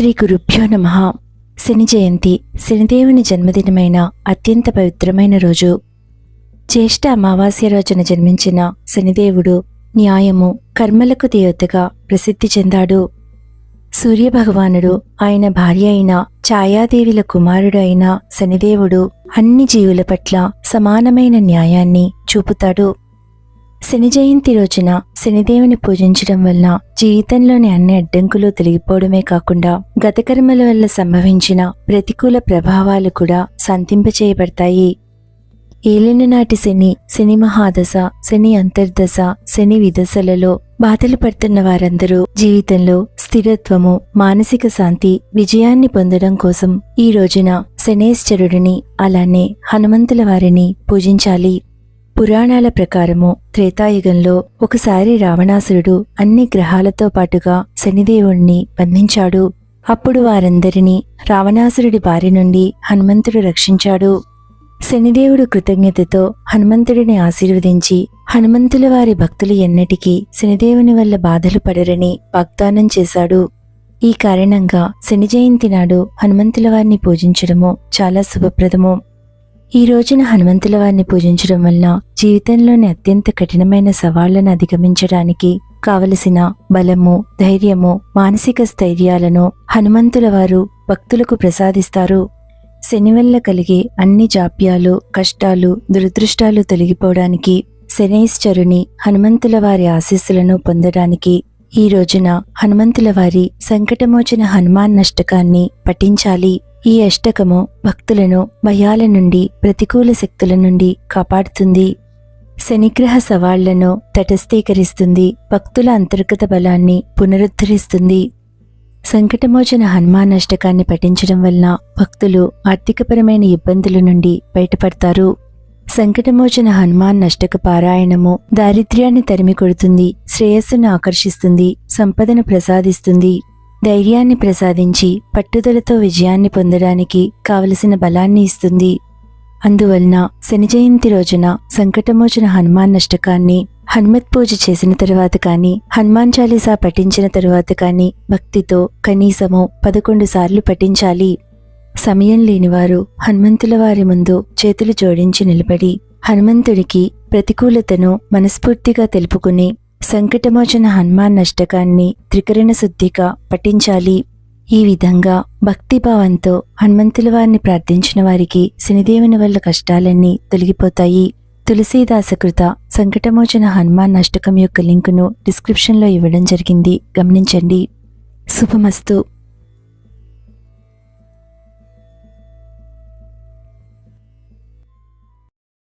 శ్రీ గురుభ్యో నమ. శని జయంతి శనిదేవుని జన్మదినమైన అత్యంత పవిత్రమైన రోజు. జ్యేష్ఠ అమావాస్య రోజున జన్మించిన శనిదేవుడు న్యాయము కర్మలకు దేవతగా ప్రసిద్ధి చెందాడు. సూర్యభగవానుడు ఆయన భార్య అయిన ఛాయాదేవిల కుమారుడు అయిన శనిదేవుడు అన్ని జీవుల పట్ల సమానమైన న్యాయాన్ని చూపుతాడు. శని జయంతి రోజున శనిదేవుని పూజించడం వల్ల జీవితంలోని అన్ని అడ్డంకులు తొలగిపోవడమే కాకుండా గతకర్మల వల్ల సంభవించిన ప్రతికూల ప్రభావాలు కూడా సంతింపచేయబడతాయి ఏలిన నాటి శని శని మహాదశ శని అంతర్దశ శని విదశలలో బాధలు పడుతున్న వారందరూ జీవితంలో స్థిరత్వము మానసిక శాంతి విజయాన్ని పొందడం కోసం ఈ రోజున శనేశ్వరుడిని అలానే హనుమంతుల వారిని పూజించాలి. పురాణాల ప్రకారము త్రేతాయుగంలో ఒకసారి రావణాసురుడు అన్ని గ్రహాలతో పాటుగా శనిదేవుణ్ణి బంధించాడు. అప్పుడు వారందరినీ రావణాసురుడి బారి నుండి హనుమంతుడు రక్షించాడు. శనిదేవుడు కృతజ్ఞతతో హనుమంతుడిని ఆశీర్వదించి హనుమంతుల వారి భక్తులు ఎన్నటికీ శనిదేవుని వల్ల బాధలు పడరని వాగ్దానం చేశాడు. ఈ కారణంగా శని జయంతి నాడు హనుమంతుల వారిని పూజించడము చాలా శుభప్రదము. ఈ రోజున హనుమంతుల వారిని పూజించడం వల్ల జీవితంలోని అత్యంత కఠినమైన సవాళ్ళను అధిగమించడానికి కావలసిన బలము ధైర్యము మానసిక స్థైర్యాలను హనుమంతుల వారు భక్తులకు ప్రసాదిస్తారు. శని వల్ల కలిగే అన్ని జాప్యాలు కష్టాలు దురదృష్టాలు తొలగిపోవడానికి శనేశ్వరుని హనుమంతుల వారి ఆశీస్సులను పొందడానికి ఈ రోజున హనుమంతుల వారి సంకటమోచన హనుమాన్ నష్టకాన్ని పఠించాలి. ఈ అష్టకము భక్తులను భయాల నుండి ప్రతికూల శక్తుల నుండి కాపాడుతుంది. శనిగ్రహ సవాళ్ళను తటస్థీకరిస్తుంది. భక్తుల అంతర్గత బలాన్ని పునరుద్ధరిస్తుంది. సంకటమోచన హనుమాన్ అష్టకాన్ని పఠించడం వలన భక్తులు ఆర్థికపరమైన ఇబ్బందుల నుండి బయటపడతారు. సంకటమోచన హనుమాన్ నష్టక పారాయణము దారిద్ర్యాన్ని తరిమి కొడుతుంది శ్రేయస్సును ఆకర్షిస్తుంది. సంపదను ప్రసాదిస్తుంది. ధైర్యాన్ని ప్రసాదించి పట్టుదలతో విజయాన్ని పొందడానికి కావలసిన బలాన్ని ఇస్తుంది. అందువలన శని జయంతి రోజున సంకటమోచన హనుమాన్ అష్టకాన్ని హనుమత్ పూజ చేసిన తరువాత కానీ హనుమాన్ చాలీసా పఠించిన తరువాత కానీ భక్తితో కనీసము పదకొండు సార్లు పఠించాలి. సమయం లేనివారు హనుమంతుల వారి ముందు చేతులు జోడించి నిలబడి హనుమంతుడికి ప్రతికూలతను మనస్ఫూర్తిగా తెలుపుకుని సంకటమోచన హనుమాన్ అష్టకాన్ని త్రికరణ శుద్ధిగా పఠించాలి. ఈ విధంగా భక్తిభావంతో హనుమంతుల వారిని ప్రార్థించిన వారికి శనిదేవుని వల్ల కష్టాలన్నీ తొలగిపోతాయి. తులసీదాసకృత సంకటమోచన హనుమాన్ అష్టకం యొక్క లింకును డిస్క్రిప్షన్లో ఇవ్వడం జరిగింది. గమనించండి. శుభమస్తు.